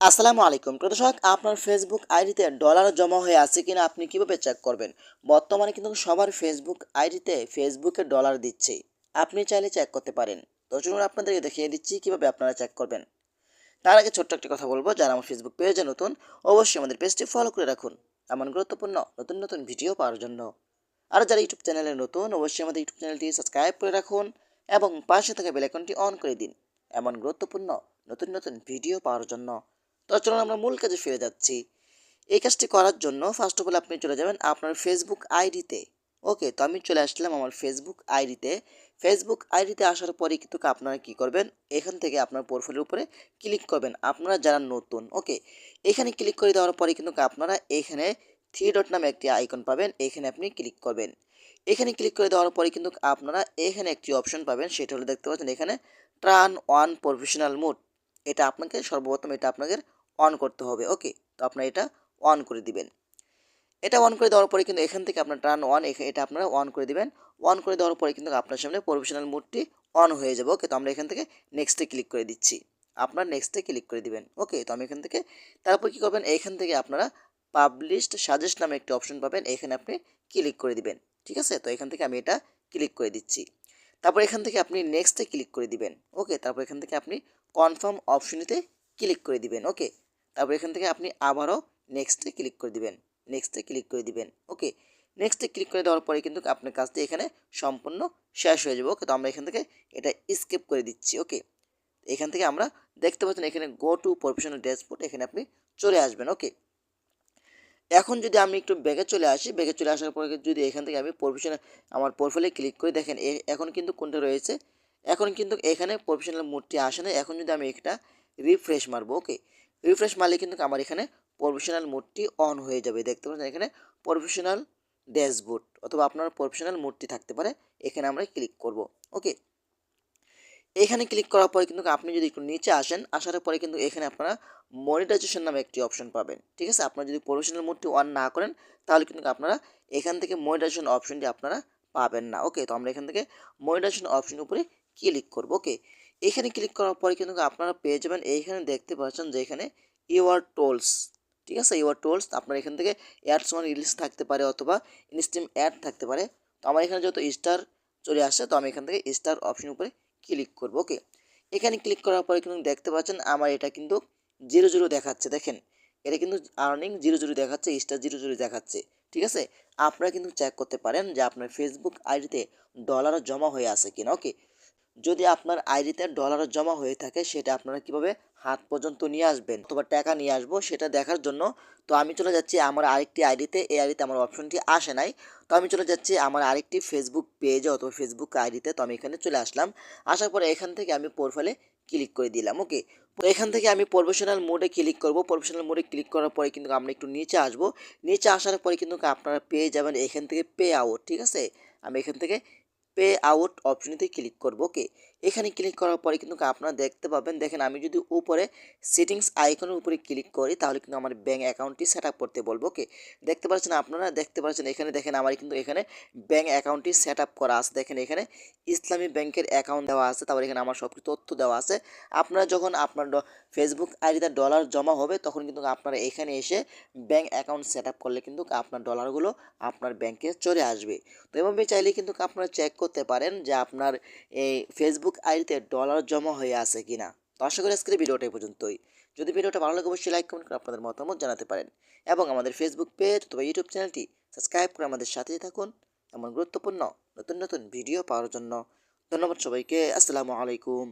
আসসালামু আলাইকুম। প্রদর্শক আপনার ফেসবুক আইডিতে ডলার জমা হয়ে আছে কিনা আপনি কীভাবে চেক করবেন? বর্তমানে কিন্তু সবার ফেসবুক আইডিতে ফেসবুকে ডলার দিচ্ছে। আপনি চাইলে চেক করতে পারেন। তো চলুন আপনাদেরকে দেখিয়ে দিচ্ছি কীভাবে আপনারা চেক করবেন। তার আগে ছোট্ট একটি কথা বলব, যারা আমার ফেসবুক পেজে নতুন, অবশ্যই আমাদের পেজটি ফলো করে রাখুন। এমন গুরুত্বপূর্ণ, নতুন নতুন ভিডিও পাওয়ার জন্য। আর যারা ইউটিউব চ্যানেলে নতুন, অবশ্যই আমাদের ইউটিউব চ্যানেলটি সাবস্ক্রাইব করে রাখুন এবং পাশে থাকা বেলাইকনটি অন করে দিন। এমন গুরুত্বপূর্ণ, নতুন নতুন ভিডিও পাওয়ার জন্য। তো চলুন আমরা মূল কাজে ফিরে যাচ্ছি। এই কাজটি করার জন্য ফার্স্ট অফ অল আপনি চলে যাবেন আপনার ফেসবুক আইডিতে ওকে তো। আমি চলে আসলাম আমার ফেসবুক আইডিতে ফেসবুক আইডিতে আসার পরে কিন্তু আপনারা কি করবেন? এখান থেকে আপনার প্রোফাইলের উপরে ক্লিক করবেন। আপনারা যারা নতুন ওকে এখানে ক্লিক করে দেওয়ার পরে কিন্তু আপনারা এখানে থ্রি ডট নামে একটি আইকন পাবেন। এখানে আপনি ক্লিক করবেন। এখানে ক্লিক করে দেওয়ার পরে কিন্তু আপনারা এখানে একটি অপশন পাবেন, সেটা হলো দেখতে পাচ্ছেন এখানে ট্রান ওয়ান প্রফেশনাল মোড এটা আপনাকে সর্বপ্রথম এটা আপনাদের অন করতে হবে ওকে তো আপনারা এটা অন করে দিবেন। এটা অন করে দেওয়ার পরে কিন্তু এখান থেকে আপনার টার্ন অন এটা আপনারা অন করে দিবেন। অন করে দেওয়ার পরে কিন্তু আপনার সামনে প্রফেশনাল মোডটি অন হয়ে যাবে ওকে তো আমরা এখান থেকে নেক্সটে ক্লিক করে দিচ্ছি। আপনার নেক্সটে ক্লিক করে দিবেন ওকে তো আমি এখান থেকে, তারপর কী করবেন? এখান থেকে আপনারা পাবলিশড সাজেস্ট নামে একটি অপশন পাবেন, এখানে আপনি ক্লিক করে দিবেন, ঠিক আছে? তো এখান থেকে আমি এটা ক্লিক করে দিচ্ছি। তারপর এখান থেকে আপনি নেক্সটে ক্লিক করে দিবেন ওকে তারপর এখান থেকে আপনি কনফার্ম অপশনটিতে ক্লিক করে দিবেন ওকে তারপর এখান থেকে আপনি আবারও নেক্সটে ক্লিক করে দিবেন নেক্সটে ক্লিক করে দিবেন ওকে নেক্সটে ক্লিক করে দেওয়ার পরে কিন্তু আপনার কাজটি এখানে সম্পূর্ণ শেষ হয়ে যাবে ওকে তো আমরা এখান থেকে এটা স্কিপ করে দিচ্ছি ওকে এখান থেকে আমরা দেখতে পাচ্ছেন এখানে গো টু প্রফেশনাল ড্যাশবোর্ড এখানে আপনি চলে আসবেন ওকে এখন যদি আমি একটু ব্যাগে চলে আসি ব্যাগে চলে আসার পরে যদি এখান থেকে আমি প্রফেশনাল আমার প্রোফাইলে ক্লিক করে, দেখেন এখন কিন্তু কোনটা রয়েছে? এখন কিন্তু এখানে প্রফেশনাল মোডটি আসে না এখন যদি আমি একটা রিফ্রেশ মারবো ওকে রিফ্রেশ মারলে কিন্তু আমার এখানে প্রফেশনাল মোডটি অন হয়ে যাবে। দেখতে পাচ্ছেন এখানে প্রফেশনাল ড্যাশবোর্ড অথবা আপনার প্রফেশনাল মোডটি থাকতে পারে। এখানে আমরা ক্লিক করব। ওকে এখানে ক্লিক করার পরে কিন্তু আপনি যদি একটু নিচে আসেন, আসার পরে কিন্তু এখানে আপনারা মনিটাইজেশন নামে একটি অপশন পাবেন। ঠিক আছে? আপনারা যদি প্রফেশনাল মোডটি অন না করেন, তাহলে কিন্তু আপনারা এখান থেকে মনিটাইজেশন অপশনটি আপনারা পাবেন না। ওকে তো আমরা এখান থেকে মনিটাইজেশন অপশনের উপরে ক্লিক করব। ওকে এখানে ক্লিক করার পরে কিন্তু আপনারা পেয়ে যাবেন এইখানে দেখতে পাচ্ছেন যে এখানে ইউআর টোলস ঠিক আছে? ইউআর টোলস আপনার এখান থেকে অ্যাডস ওয়ান রিলিজ থাকতে পারে অথবা ইনস্টিম অ্যাড থাকতে পারে। তো আমার এখানে যত স্টার চলে আসছে, তো আমি এখান থেকে স্টার অপশন উপরে ক্লিক করব ওকে এখানে ক্লিক করার পরে কিন্তু দেখতে পাচ্ছেন আমার এটা কিন্তু জিরো জিরো দেখাচ্ছে, দেখেন? এটা কিন্তু আর্নিং জিরো জিরো দেখাচ্ছে স্টার জিরো জিরো দেখাচ্ছে, ঠিক আছে? আপনারা কিন্তু চেক করতে পারেন যে আপনার ফেসবুক আইডিতে ডলার জমা হয়ে আছে কিনা ওকে যদি আপনার আইডিতে ডলার জমা হয়ে থাকে, সেটা আপনারা কীভাবে হাত পর্যন্ত নিয়ে আসবেন? অথবা টাকা নিয়ে আসব, সেটা দেখার জন্য। তো আমি চলে যাচ্ছি আমার আরেকটি আইডিতে এই আইডিতে আমার অপশনটি আসে নাই। তো আমি চলে যাচ্ছি আমার আরেকটি ফেসবুক পেজে অথবা ফেসবুক আইডিতে তো আমি এখানে চলে আসলাম। আসার পরে এখান থেকে আমি প্রোফাইলে ক্লিক করে দিলাম ওকে তো এখান থেকে আমি প্রফেশনাল মোডে ক্লিক করব। প্রফেশনাল মোডে ক্লিক করার পরে কিন্তু আমরা একটু নিচে আসব। নিচে আসার পরে কিন্তু আপনারা পেয়ে যাবেন এখান থেকে পে আউট ঠিক আছে? আমি এখান থেকে পে আউট অপশনটিতে ক্লিক করব, ওকে? এখানে ক্লিক করার পরে কিন্তু আপনারা দেখতে পাবেন, দেখেন আমি যদি উপরে সেটিংস আইকনের উপরে ক্লিক করি, তাহলে কিন্তু আমার ব্যাঙ্ক অ্যাকাউন্টটি সেট আপ করতে বলব, ওকে? দেখতে পাচ্ছেন আপনারা, দেখতে পাচ্ছেন এখানে, দেখেন আমার কিন্তু এখানে ব্যাঙ্ক অ্যাকাউন্টটি সেট আপ করা আছে, দেখেন এখানে ইসলামী ব্যাংকের অ্যাকাউন্ট দেওয়া আছে, তারপর এখানে আমার সব তথ্য দেওয়া আছে, আপনারা যখন আপনার ফেসবুক আইডিতে ডলার জমা হবে, তখন কিন্তু আপনারা এখানে এসে ব্যাঙ্ক অ্যাকাউন্ট সেট আপ করলে কিন্তু আপনার ডলারগুলো আপনার ব্যাংকে চলে আসবে, তো এভাবে চাইলে কিন্তু আপনারা চেক করতে পারেন যে আপনার এই ফেসবুক আইডিতে ডলার জমা হয়ে আছে কি না তো আশা করি আজকের ভিডিওটা এই পর্যন্তই। যদি ভিডিওটা ভালো লাগে, অবশ্যই লাইক কমেন্ট করে আপনাদের মতামত জানাতে পারেন। এবং আমাদের ফেসবুক পেজ অথবা ইউটিউব চ্যানেলটি সাবস্ক্রাইব করে আমাদের সাথে থাকুন। এমন গুরুত্বপূর্ণ নতুন নতুন ভিডিও পাওয়ার জন্য। ধন্যবাদ সবাইকে। আসসালামু আলাইকুম।